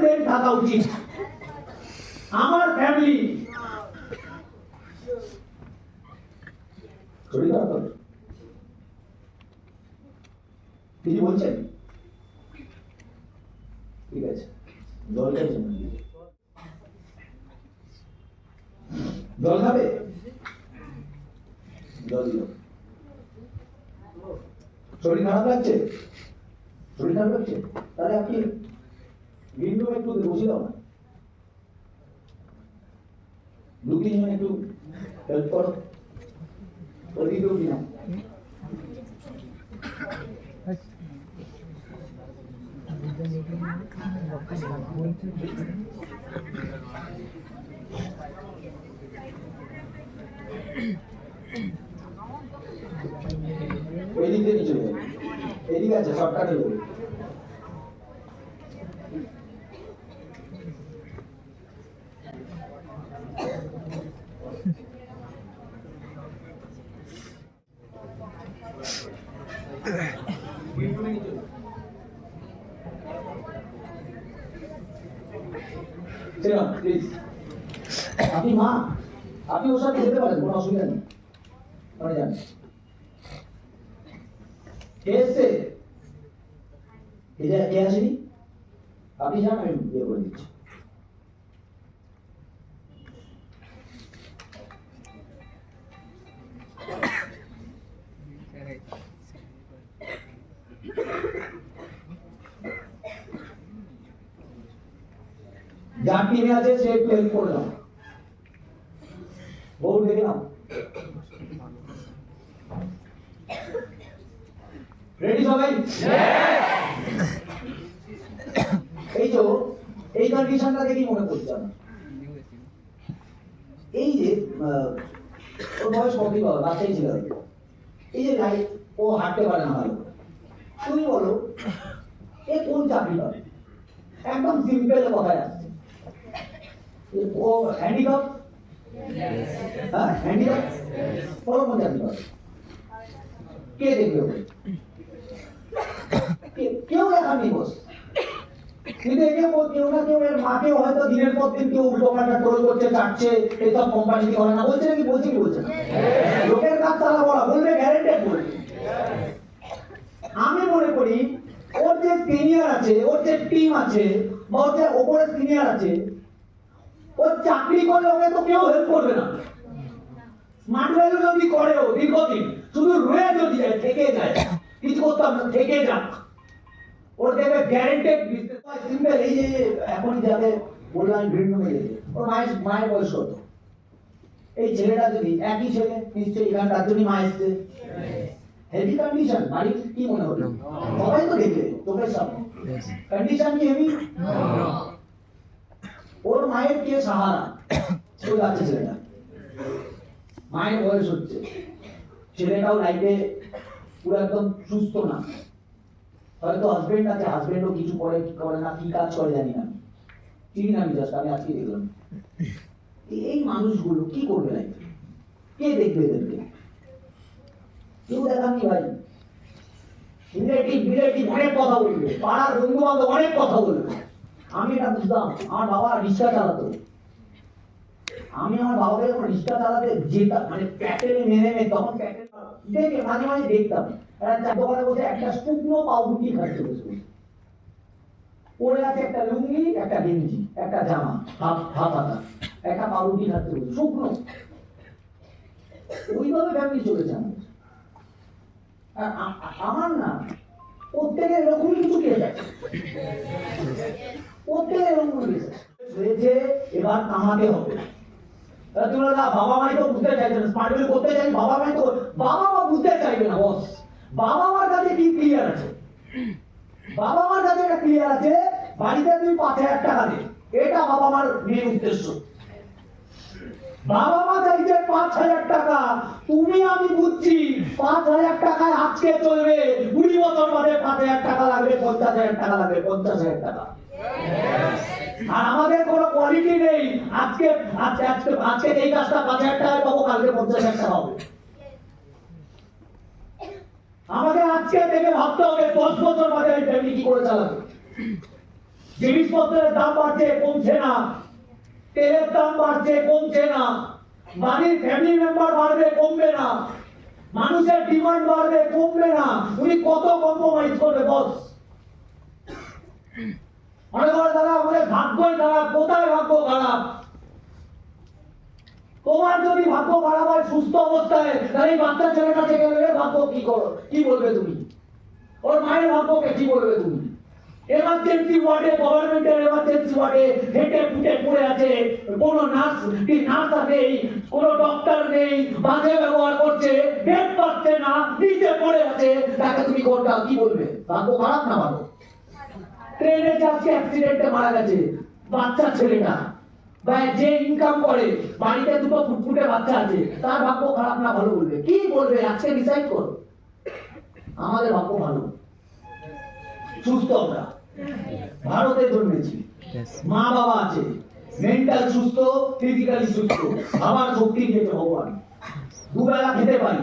Brain থাকা উচিত। আমার ফ্যামিলি হবে? বলছেন? ঠিক আছে। খাবে? দিল শরীর খারাপ লাগছে? শরীর খারাপ লাগছে? তাহলে আপনি বিন্দু একটু বসে দাও। না দু তিনজন একটু হেল্প করো এদিক দিয়ে নিচে এদিকে আছে শর্টকাটে আপনি মা, আপনি ওর সাথে যেতে পারেন, কোনো অসুবিধা নেই। ওখানে যান। কে এসছে? কে আসেনি? আপনি যান, আমি বিয়ে করে দিচ্ছি। যার টিমে আছে সে একটু করলাম বউ দেখে নাও রেডি সবাই? এই যে এই কন্ডিশনটা দেখেই মনে করছে? এই যে ওর বয়স কতই বাবা বাচ্চাই ছিল। এই যে লাইফ ও হাঁটতে পারে না ভালো তুমি বলো এ কোন চাকরি পাবে একদম সিম্পল কথায় আসছে এ- ও হ্যাঁ কে দেখবে কেউ কেউ না কেউ মাকেও হয়তো দিনের পর দিন কেউ উল্টো পাল্টা ট্রোল করছে, চাটছে এইসব কোম্পানি কি করে না। বলছে নাকি, বলছে কি বলছে লোকের কাজ চালা বলা, বলবে গ্যারেন্টেড বলবে। আমি মনে করি, ওর যে সিনিয়র আছে, ওর যে টিম আছে, বা ওর যে ওপরে সিনিয়র আছে ও চাকরি করলে ওকে তো কেউ হেল্প করবে না। স্মার্ট ভ্যালু যদি করে ও দীর্ঘদিন শুধু রয়ে যদি যায় থেকে যায় কিছু করতাম না থেকে যাক। ওর দেখবে গ্যারেন্টেড বিজনেস সিম্পল এই যে এখন যাবে বললাম গ্রিন রুমে যেতে ওর মায়ের মায়ের বয়স কত? এই ছেলেটা যদি একই ছেলে নিশ্চয়ই এখানে তার জন্যই মা এসছে। হেভি কন্ডিশন বাড়ি কি মনে হলো? সবাই তো দেখবে চোখের সামনে। কন্ডিশন কি হেভি মায়ের কে সাহারা? চলে যাচ্ছে ছেলেটা। মায়ের বয়স হচ্ছে। ছেলেটাও লাইফে পুরো একদম সুস্থ না। হয়তো হাজবেন্ড আছে হাজবেন্ডও কিছু করে, কি করে না, কি কাজ করে জানি না। চিনি না আমি জাস্ট আমি আজকে দেখলাম এই- মানুষগুলো কি করবে লাইফে কে দেখবে এদেরকে? কেউ দেখাননি ভাই। অনেক কথা বলবে। পাড়ার বন্ধু বান্ধব অনেক কথা বলবে। আমি এটা বুঝতাম আমার বাবা রিক্সা চালাতো। আমি আমার বাবাকে যখন রিক্সা চালাতে যেতাম মানে প্যাটেলে নেমে নেমে, তখন প্যাটেল দেখে মাঝে মাঝে দেখতাম। একটা দোকানে বসে একটা শুকনো পাউরুটি খাচ্ছে বসে। পরে আছে একটা লুঙ্গি, একটা গেঞ্জি, একটা জামা, হাফ হাফ হাতা। একটা পাউরুটি খাচ্ছে বসে, শুকনো। ওইভাবে ফ্যামিলি চলেছে আমাদের আর আমার না প্রত্যেকের এরকমই কিছু কেস আছে। প্রত্যেকের এরকম হয়েছে এবার হবে। বাবা মাই তো বুঝতে চাইছে করতে চাই বাবা মাই তো, বাবা মা বুঝতে চাইবে না বাবা মার কাছে কি ক্লিয়ার আছে? বাবা মার কাছে একটা ক্লিয়ার আছে, বাড়িতে তুমি পাঁচ হাজার টাকা এটা বাবা মার উদ্দেশ্য। বাবা মা চাইছে পাঁচ হাজার টাকা, তুমি আমি বুঝছি, পাঁচ হাজার টাকায় আজকে চলবে, কুড়ি বছর বাদে পাঁচ হাজার টাকা লাগবে, পঞ্চাশ হাজার টাকা লাগবে, পঞ্চাশ হাজার টাকা। আর আমাদের কোনো কোয়ালিটি নেই। আজকে আজকে আজকে আজকে এই কাজটা পাঁচ হাজার টাকায় পাবো, কালকে পঞ্চাশ হাজার হবে। আমাকে আজকে থেকে ভাবতে হবে, দশ বছর বাদে এই ফ্যামিলি কি করে চালাবে? জিনিসপত্রের দাম বাড়ছে, কমছে না। তেলের দাম বাড়ছে, কমছে না। বাড়ির ফ্যামিলি মেম্বার বাড়বে, কমবে না। মানুষের ডিমান্ড বাড়বে, কমবে না। উনি কত কম্প্রোমাইজ করবে, বস। মনে করে দাদা আমাদের ভাগ্যই খারাপ, কোথায় ভাগ্য খারাপ? তোমার যদি ভাগ্য খারাপ হয়, সুস্থ অবস্থায়, তাহলে এই ছেলেটা থেকে গেলে ভাগ্য কি করো? কি বলবে তুমি? ওর মায়ের ভাগ্যকে কি বলবে তুমি? এমার্জেন্সি ওয়ার্ডে, গভর্নমেন্টের এমার্জেন্সি ওয়ার্ডে হেঁটে ফুটে পড়ে আছে। কোনো নার্স, কি নার্স নেই কোনো ডক্টর নেই, বাজে ব্যবহার করছে, বেড পাচ্ছে না, নিচে পড়ে আছে। তাকে তুমি কোনটা, কি বলবে? ভাগ্য খারাপ না ভালো? ট্রেনে যাচ্ছে অ্যাক্সিডেন্টে মারা গেছে। বাচ্চা ছেলেটা। বা যে ইনকাম করে বাড়িতে দুটো ফুটফুটে বাচ্চা আছে তার ভাগ্য খারাপ না ভালো বলবে? কি বলবে? আজকে ডিসাইড করো। আমাদের ভাগ্য ভালো। সুস্থ আমরা। ভারতে জন্মেছি। মা বাবা আছে। মেন্টাল সুস্থ ফিজিক্যালি সুস্থ। আবার শক্তি দিয়েছে ভগবান। দুবেলা খেতে পারি।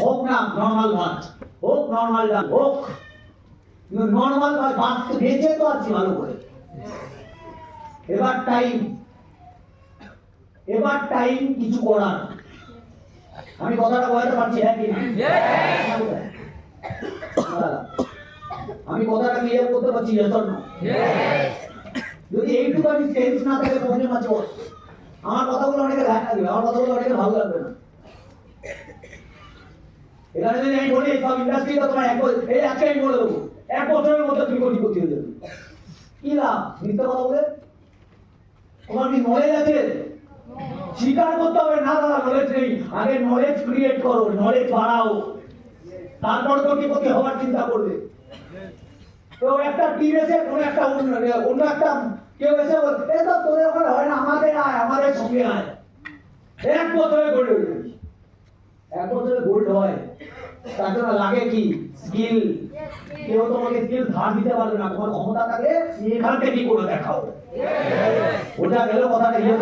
হোক না নর্মাল ভাত। হোক নর্মাল ডাল। হোক। নর্মাল ভাত বেঁচে তো আছি ভালো করে। এবার টাইম এবার টাইম কিছু করার। আমি কথাটা বলতে পারছি হ্যাঁ আমি কথাটা ক্লিয়ার করতে পারছি no? যদি এইটুকু আমি সেন্স না থাকে প্রবলেম আছে আমার কথাগুলো অনেকে ধ্যান লাগবে আমার কথাগুলো অনেকে ভালো লাগবে না। এখানে যদি আমি বলি, সব ইন্ডাস্ট্রি তো তোমার এক এই আজকে আমি বলে দেবো। এক বছরের মধ্যে তুমি কোটি কোটি হয়ে যাবে কি লাভ? মিথ্যা কথা বলে? তোমার কি নলেজ আছে? স্বীকার করতে হবে, না দাদা নলেজ নেই। আগে নলেজ ক্রিয়েট করো নলেজ বাড়াও। তারপর কোটিপতি হওয়ার চিন্তা করবে? তো একটা টিম এসে কোনো একটা অন্য একটা কেউ এসে বল, এ তো তোদের ওখানে হয় না, আমাদের আয়, আমাদের সঙ্গে আয়। এক বছরে গোল্ড হয়ে এক বছরে গোল্ড হয়। তার জন্য লাগে কি? স্কিল কেউ তোমাকে স্কিল ধার দিতে পারবে না তোমার ক্ষমতা থাকে এখান থেকে করে দেখাও? ওটা গেল কথাটা ইয়ে